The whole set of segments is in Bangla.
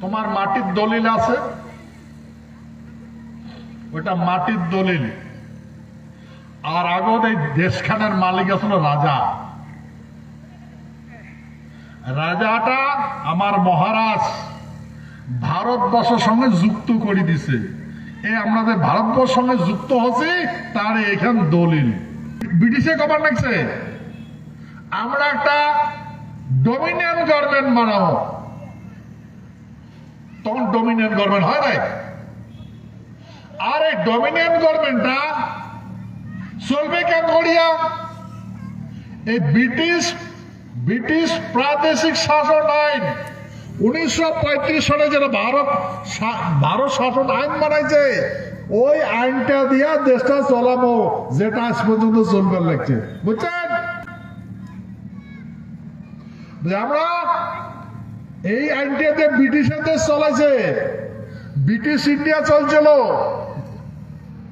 তোমার মাটির দলিল আছে? ওটা মাটির দলিল। আর আগত এই দেশখানের মালিক আসলো রাজা। রাজাটা আমার মহারাজ ভারতবর্ষের সঙ্গে যুক্ত করে দিছে। এ আমরা যে ভারতবর্ষের সঙ্গে যুক্ত হচ্ছি তার এখান দলিল। ব্রিটিশে কবার লাগছে আমরা একটা ডোমিনিয়ন গভর্নমেন্ট বানাবো। তখন ডোমিনিয়ন গভর্নমেন্ট হয় নাই? আর এই ডোমিনিয়ন গভর্নমেন্টটা চলবে কেন করিয়া? এই ব্রিটিশ ব্রিটিশ প্রাদেশিক শাসন আইন, উনিশশো পঁয়ত্রিশ সালে যেটা ভারত ভারত শাসন আইন বানাইছে, ওই আইনটা দিয়া দেশটা চলাবো, যেটা আজ পর্যন্ত চলবে লাগছে। বুঝছেন? আমরা এই আইনটা যে ব্রিটিশের দেশ ব্রিটিশ ইন্ডিয়া চলছিল।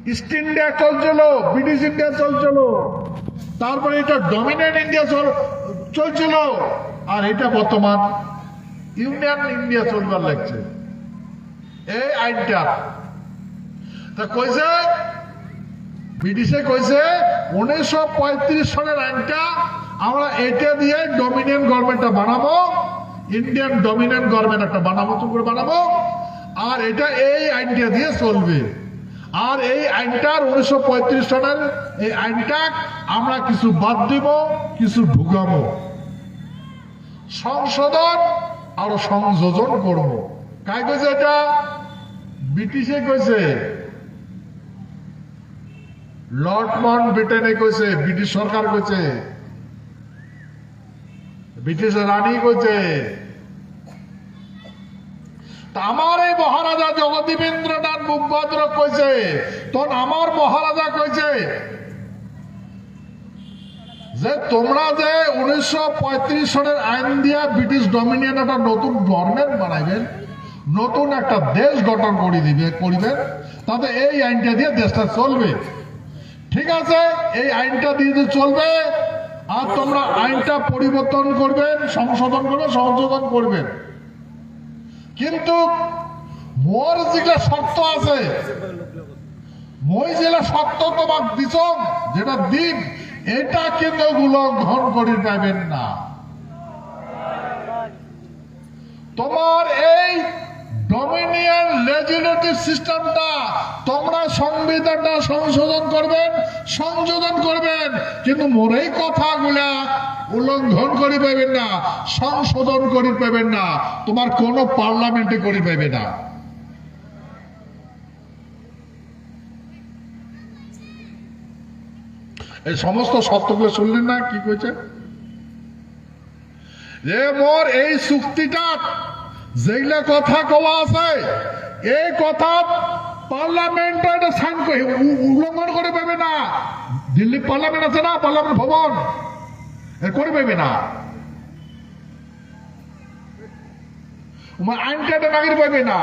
ইস্ট ইন্ডিয়া চলছিল, ব্রিটিশ ইন্ডিয়া চলছিল। তারপরে এটা ডমিনেন্ট ইন্ডিয়া চল- চলছিল। আর এটা বর্তমান ইউনিয়ন ইন্ডিয়া চলবার লাগছে। এই আইনটা। তা কইছে, ব্রিটিশে কইছে, উনিশশো পঁয়ত্রিশ সালের আইনটা আমরা এটা দিয়ে ডমিনিয়ন গভর্নমেন্টটা বানাবো। ইন্ডিয়ান ডমিনিয়ন গভর্নমেন্ট একটা বানাবো করে বানাবো, আর এটা এই আইনটা দিয়ে চলবে। আর এই আইনটার উনিশশো পঁয়ত্রিশ সালের এই আইনটা আমরা কিছু বাদ দিব, কিছু ঢুকাবো। সংশোধন আরও সংযোজন করব। কাই কইছে এটা? ব্রিটিশে কইছে। লর্ড মাউন্ট ব্রিটেনে কইছে, ব্রিটিশ সরকার কইছে। ব্রিটিশ রানী কইছে তা আমার এই মহারাজা জগদীবেন্দ্রনাথ মুখপাত্র কইছে তখন আমার মহারাজা কইছে যে তোমরা যে উনিশশো পঁয়ত্রিশ সনের আইন দিয়া ব্রিটিশ ডমিনিয়ন একটা নতুন গভর্নমেন্ট বানাইবেন নতুন একটা দেশ গঠন করে দিবে করিবেন তাতে এই আইনটা দিয়ে দেশটা চলবে। ঠিক আছে, এই আইনটা দিয়ে চলবে আর তোমরা আইনটা পরিবর্তন করবেন সংশোধন করবেন সংশোধন করবেন কিন্তু মোর যেগুলা শর্ত আছে, মই যেটা শর্ত তোমাক দিছ যেটা দিন এটা কিন্তু উল্লঙ্ঘন করে পাবেন না। তোমার এই ডমিনিয়ন লেজিসলেটিভ সিস্টেমটা, তোমরা সংবিধানটা সংশোধন করবেন, সংযোজন করবেন, কিন্তু মোর এই কথাগুলা উল্লঙ্ঘন করে পাবেন না, সংশোধন করে পাবেন না, তোমার কোনো পার্লামেন্টে করে পাবে না। এই সমস্ত শর্তগুলো শুনলেন না? কি কইছে? যে মোর এই চুক্তিটা যেগুলা কথা কওয়া আছে, এই কথা পার্লামেন্ট সাইন করে উল্লঙ্ঘন করে পাবে না। দিল্লি পার্লামেন্ট আছে না, পার্লামেন্ট ভবন? করে পাবে না। আইনটা নাগরিক পাবে না।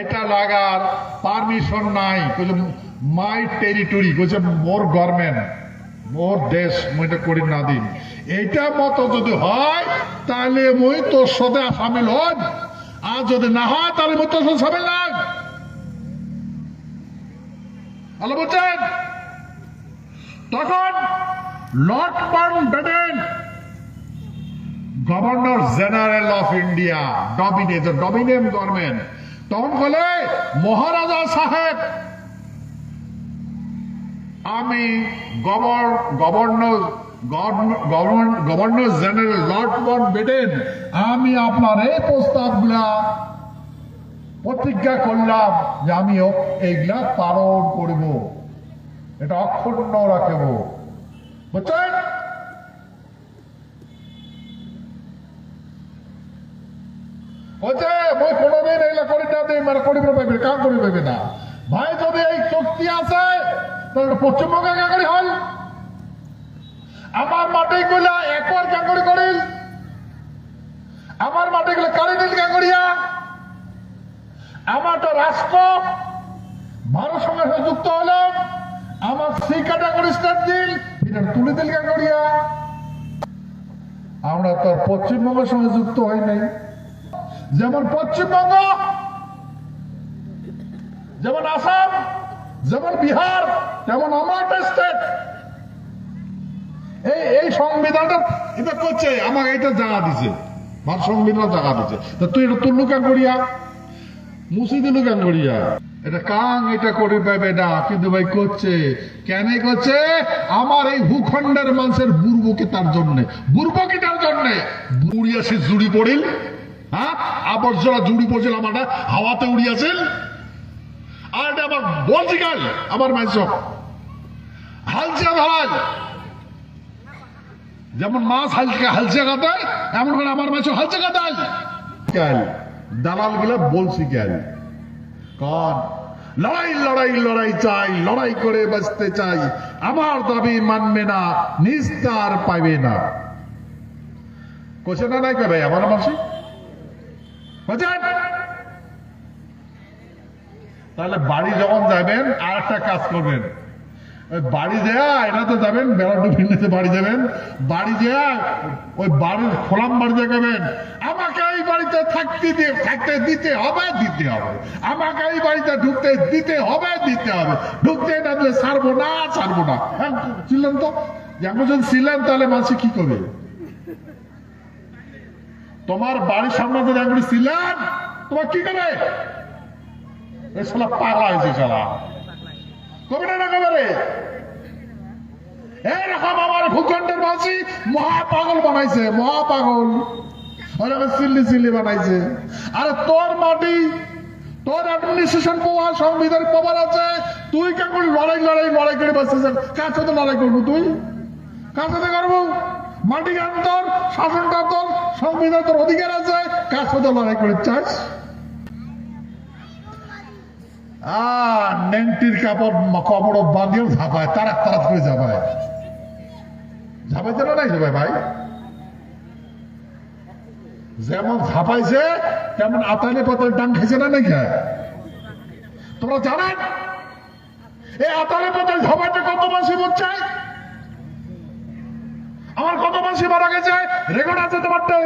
এটা লাগার পারমিশন নাই মাই টেরিটরি, কইছে মোর গভর্নমেন্ট। মোর দেশ মুই এটা করি না দিন এইটা মতো যদি হয় তাহলে মুই তোর সাথে সামিল হন আর যদি না হয় তাহলে মুই তোর সাথে সামিল না হ্যালো বুঝছেন? তখন লর্ড বেডেন গভর্নর জেনারেল অফ ইন্ডিয়া ডমিনে ডমিনিয়ন গভর্নমেন্ট তখন বলে মহারাজা সাহেব আমি govern governor governor general Lord Mountbatten আমি আপনার এই প্রস্তাবগুলা প্রতিজ্ঞা করলাম যে আমি এইগুলা পালন করব। এটা অক্ষুণ্ণ রাখব। বুঝছেন? বলছে, মই করি না দিই মানে করিব পাইবে করিব পাইবে না? ভাই, যদি এই চুক্তি আছে তাহলে পশ্চিমবঙ্গে কাকড়ি হল। আমার মাটি গুলা একবার কাকড়ি করিল। আমার মাটি গুলো কালি দিল আমার তো রাষ্ট্র ভারত সঙ্গে যুক্ত হলাম আমার সেই ক্যাটাগরি স্টেট দিল, এটা তুলে দিল কাকড়িয়া আমরা তো পশ্চিমবঙ্গের সঙ্গে যুক্ত হই নাই। যেমন পশ্চিমবঙ্গ, যেমন আসাম, যেমন বিহার তেমন আমার স্টেট এই এই সংবিধানটা এটা করছে, আমাকে এটা জায়গা দিছে। আমার সংবিধান জায়গা দিছে। তা তুই এটা তুললু কেন করিয়া? মুসি দিলু কেন করিয়া? এটা কাং এটা করে কিন্তু ভাই করছে। কেন করছে? আমার এই ভূখণ্ডের মানুষের বুড়বুকে তার জন্য। বুড়বুকে তার জন্য? বুড়িয়া সে জুড়ি পড়িল হ্যাঁ? আবর্জনা জুড়ি পড়ছিল আমারটা, হাওয়াতে উড়িয়াছিল আর এটা আমার বলছি কাল, আমার মাইস হালচা ধরাল যেমন মাছ হালকা হালচা কাটায় এমন করে আমার মাছ হালচা কাটায় কেন দালালগুলা বলছি কেন কন? লড়াই লড়াই লড়াই চাই, লড়াই করে বাঁচতে চাই। আমার দাবি মানবে না নিস্তার পাইবে না। কোচে না নাই কে ভাই, আমার মাসি? তাহলে বাড়ি যখন যাবেন, আর একটা কাজ করবেন। বাড়ি দেয়া এটা তো যাবেন বেড়া ডুবি নিতে বাড়ি যাবেন। বাড়ি দেয়া ওই বাড়ির খোলাম বাড়ি দেখাবেন আমাকে এই বাড়িতে থাকতে দিয়ে থাকতে দিতে হবে দিতে হবে। আমাকে এই বাড়িতে ঢুকতে দিতে হবে দিতে হবে। ঢুকতে না দিলে ছাড়বো না ছাড়বো না। হ্যাঁ, ছিলেন তো? এখন যদি ছিলেন তাহলে মানুষ কি করবে? তোমার বাড়ির সামনে যদি একবার ছিলেন তোমার কি করে এই শালা পাগলা হয়েছে শালা। এরকম আমার ভূখণ্ডের বানাইছে সিল্লি সিল্লি বানাইছে। আরে তোর মাটি সংবিধান তুই কেমন লড়াই লড়াই লড়াই করে কার সাথে লড়াই করব তুই? কার সাথে তোর, সংবিধান তোর অধিকার আছে। কার সাথে লড়াই করে চাস? আর নেংটির কাপড় কাপড় বাঁধিয়েও ঝাপায়, তারাক তারাক করে ঝাপায়। ঝাপাইছে না নাই ঝাপায় ভাই? যেমন ঝাপাইছে, তেমন আতালে পাতালে ডাং খাইছে না খায় তোমরা জানেন? এই আতালে পাতালে ঝাপাইতে কত মাসি মরছে আমার কত মাসি মারা গেছে? রেকর্ড আছে তোমারটা?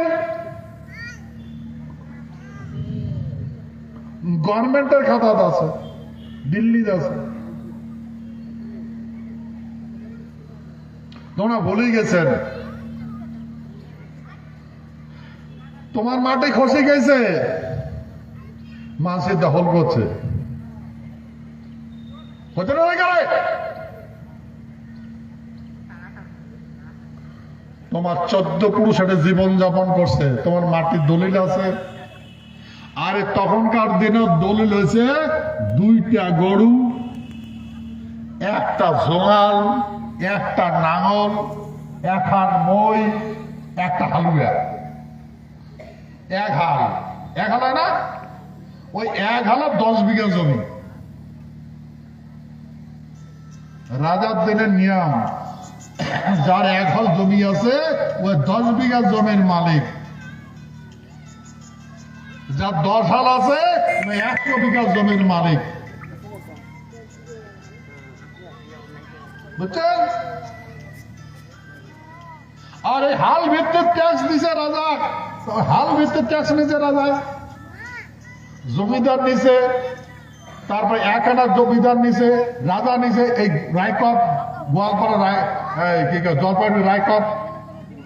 গভর্নমেন্টের খাতা আছে। দিল্লিতে আছে তোমরা ভুলেই গেছেন। তোমার মাটি খসে গেছে। মাসে দখল করছে। তোমার চোদ্দ পুরুষ একটা জীবন যাপন করছে। তোমার মাটির দলিল আছে। আরে তখনকার দিনে দলিল হয়েছে দুইটা গরু, একটা জোঙাল একটা নাঙল একখান মই, একটা হালুয়া। এক হাল। এক হাল না? ওই এক হালে দশ বিঘা জমি। রাজার দিনের নিয়ম, যার এক হাল জমি আছে, ওই দশ বিঘা জমির মালিক। যার দশ হাল আছে ওই একশো বিঘা জমির মালিক। বুঝছেন? আর এই হাল ভিত্তিক ট্যাক্স দিছে রাজা। হাল ভিত্তিক ট্যাক্স নিছে রাজা। জমিদার নিছে, তারপরে এক আনা জমিদার নিছে, রাজা নিছে, এই রায়কট গোয়ালপাড়া রায় কি জলপাইগুড়ি রায়কট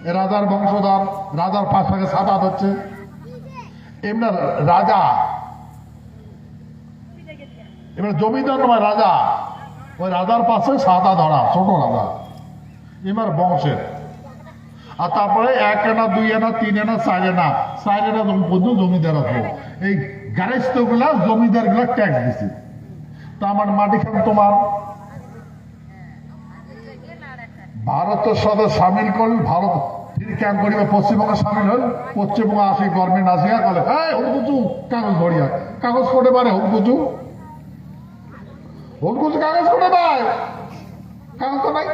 এ রাজার বংশধর, রাজার পাশ থেকে সাদা হচ্ছে। এমনি রাজা এবার জমিদার নয় রাজা। ওই রাজার পাশে সাদা ধরা ছোট রাজা। এবার বংশের। আর তারপরে এক আনা, দুই আনা, তিন আনা, চার আনা। চার আনা পর্যন্ত জমিদার আছে। এই গ্যারেস্তগুলা জমিদারগুলা ট্যাক্স দিছে। তা আমার মাটি খান তোমার ভারতের সাথে সামিল করল ভারত ফির ক্যাম্প করিবে? পশ্চিমবঙ্গে সামিল হল পশ্চিমবঙ্গে আসি, গভর্নমেন্ট আসিয়া কলে হ্যাঁ হুলকুচু কাগজ ধরিয়া কাগজ করে পারে হুলকুচু হুলকুচু কাগজ করে দেয় কাগজ তো নাই।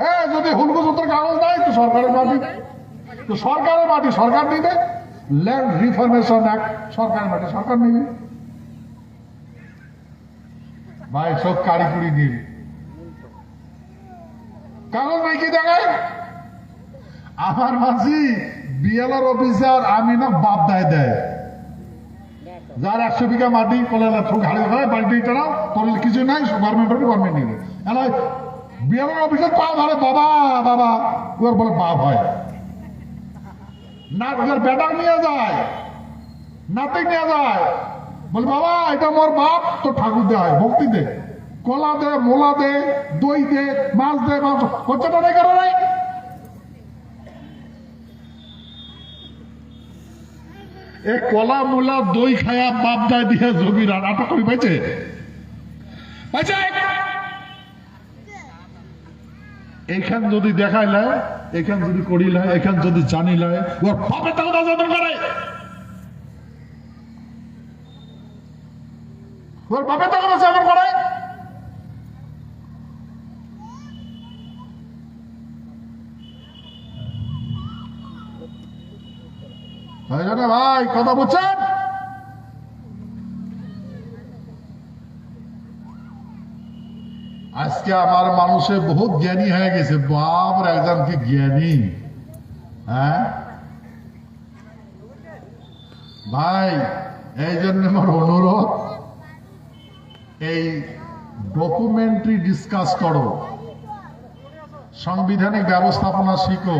হ্যাঁ যদি হুলকুচু তোর কাগজ নাই, তো সরকারের মাটি তো সরকারের মাটি সরকার নিবে ল্যান্ড রিফরমেশন অ্যাক্ট সরকারের মাটি সরকার নিবে। ভাই, সব কারিকুরি নীল কাগজ নাই কি দেখায় আমার মাসি বিএলআর অফিসার, আমি না বাপ দায় দেয়। যার একশো বিঘা মাটি কলে ঠুক হাড়ি হয় বাড়িতে চালাও তোর কিছু নাই গভর্নমেন্ট গভর্নমেন্ট নিবে। বিএলআর অফিসার পা ধরে, বাবা বাবা। ওর বলে, বাপ হয়। না ওদের বেটা নিয়ে যায়, নাতি নিয়ে যায়। বলে, বাবা, এটা মোর বাপ তো ঠাকুর দেয় ভক্তি দে। কলা দে, মোলা দে, দই দে, মাছ দে মাছ হচ্ছে না নাই কারও নাই এ কলা, মোলা, দই খায়া বাপ দায় দিয়া জমির আটক করি পাইছে? পাইছে? এইখান যদি দেখাইলে এখান যদি করিলে এখান যদি জানিলে, ওর বাপের টাকা যত্ন করে। ওর বাপের টাকা যত্ন করে ভাই, কথা বলছেন আজকে আমার মানুষে বহুত জ্ঞানী হয়ে গেছে। বাপ একজন কি জ্ঞানী? হ্যাঁ? ভাই, এই জন্য আমার অনুরোধ, এই ডকুমেন্টারি ডিসকাস করো। সাংবিধানিক ব্যবস্থাপনা শিখো।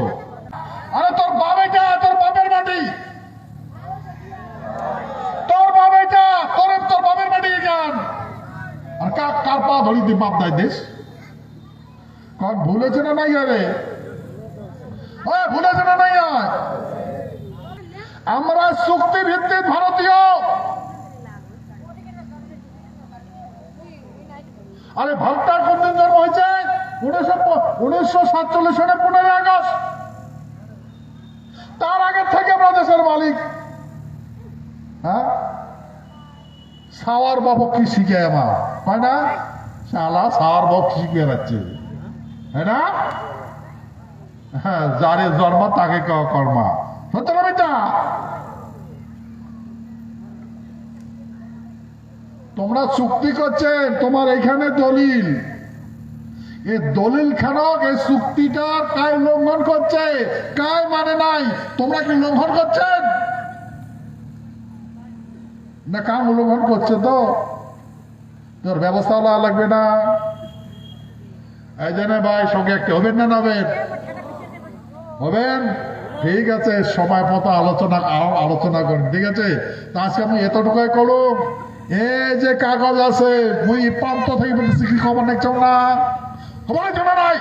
আরে তোর বাপ এটা তোর বাপের মাটি তোর বাপ এটা তোর তোর বাপের মাটি এখান আর কার কার দেয় দেশ? কন ভুলেছে না নাই আরে? ভুলেছে না নাই? আমরা চুক্তি ভিত্তিক ভারতীয়! আরে, ভারতটার কোন দিন জন্ম হয়েছে? উনিশশো উনিশশো সাতচল্লিশ সালে পনেরোই আগস্ট। তার আগে থেকে আমরা দেশের মালিক। হ্যাঁ? সাওয়ার বাবু কি শিখে আমার? হয় না? শালা বাবু কি শিখে যাচ্ছে হ্যাঁ না? হ্যাঁ যারে জন্ম তাকে কর্মা। সত্য না? বেটা তোমরা চুক্তি করছেন, তোমার এখানে দলিল। এই দলিল খানক এই চুক্তিটার কায় লঙ্ঘন করছে কায় মানে নাই, তোমরা কি লঙ্ঘন করছেন? না কাম উল্লঙ্ঘন করছে তো? তোর ব্যবস্থা নেওয়া লাগবে না। এই ভাই, সঙ্গে একটা হবেন না নবেন? হবেন? ঠিক আছে, সময় মতো আলোচনা আলোচনা করেন, ঠিক আছে? তা আজকে আমি এতটুকুই করুন এই যে কাগজ আছে, মুই প্রান্ত থেকে বলতেছি, কি খবর দেখছ না? খবর দেখছ না নাই?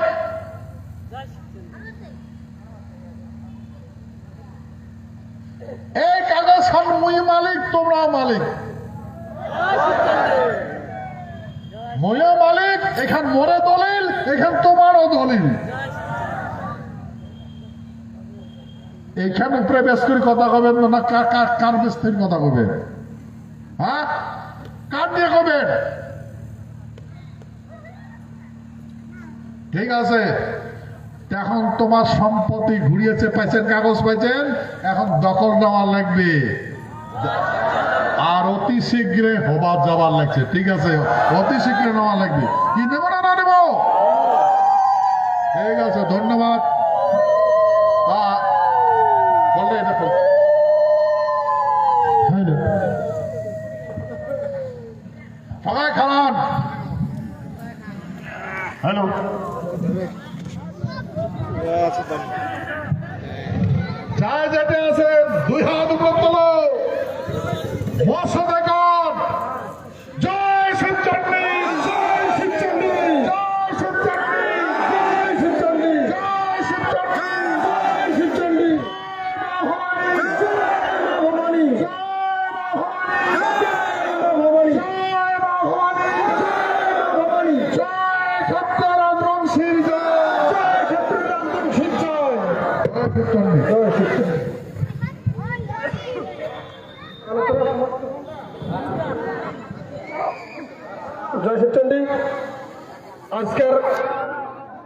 এই কাগজ মুই মালিক তোমরা মালিক। ময়ও মালিক, এখান মোরে দলিল, এখান তোমারও দলিল। এইখান উপরে বেশ করে কথা কবেন না কার কার বেশ থেকে কথা কবেন? হ্যাঁ? কার দিয়ে কবেন? ঠিক আছে। এখন তোমার সম্পত্তি ঘুরিয়েছে, পাইছেন, কাগজ পাইছেন, এখন দখল নেওয়ার লাগবে। আর অতি শীঘ্রে হবার যাবার লাগছে। ঠিক আছে? অতি শীঘ্রে নেওয়া লাগবে। কি নেব না না নেব? ঠিক আছে, ধন্যবাদ। খোল। হ্যালো।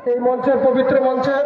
এই মঞ্চের পবিত্র মঞ্চের